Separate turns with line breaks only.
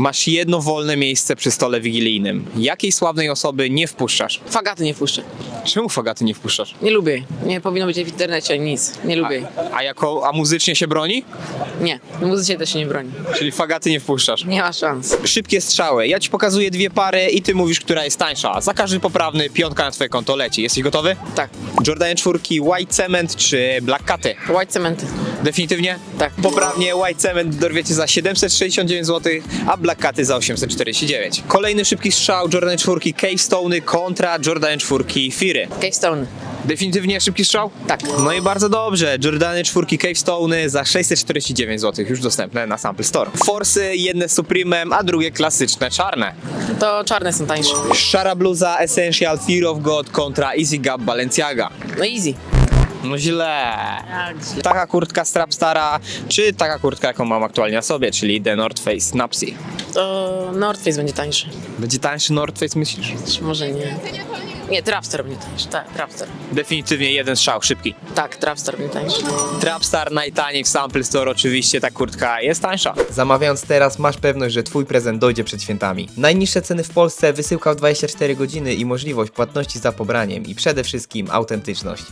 Masz jedno wolne miejsce przy stole wigilijnym. Jakiej sławnej osoby nie wpuszczasz?
Fagaty nie wpuszczę.
Czemu fagaty nie wpuszczasz?
Nie lubię jej. Nie powinno być jej w internecie nic. Nie lubię jej.
A jako, a muzycznie się broni?
Nie. W muzyce też się nie broni.
Czyli fagaty nie wpuszczasz.
Nie ma szans.
Szybkie strzały. Ja ci pokazuję dwie pary i ty mówisz, która jest tańsza. Za każdy poprawny piątka na twoje konto leci. Jesteś gotowy?
Tak.
Jordan 4, White Cement czy Black Caty?
White cementy.
Definitywnie?
Tak.
Poprawnie White Cement dorwiecie za 769 zł, a Black Caty za 849. Kolejny szybki strzał Jordan 4 Cave Stone kontra Jordan 4 Firy.
Cave Stone.
Definitywnie szybki strzał?
Tak.
No i bardzo dobrze. Jordany 4 Cave Stone za 649 zł, już dostępne na Sample Store. Forsy, jedne z Supremem, a drugie klasyczne, czarne.
To czarne są tańsze.
Szara bluza Essential Fear of God kontra Easy Gap Balenciaga.
No easy.
No źle.
Jak źle.
Taka kurtka Strapstara, czy taka kurtka, jaką mam aktualnie na sobie, czyli The North Face Snapsy.
To North Face będzie tańszy.
Będzie tańszy North Face, myślisz?
Czy może nie? Nie, Trapster będzie tańszy. Tak, Trapster.
Definitywnie jeden strzał, szybki.
Tak, Trapster będzie tańszy.
Trapstar najtaniej w Sample Store, oczywiście ta kurtka jest tańsza.
Zamawiając teraz masz pewność, że Twój prezent dojdzie przed świętami. Najniższe ceny w Polsce, wysyłka w 24 godziny i możliwość płatności za pobraniem i przede wszystkim autentyczność.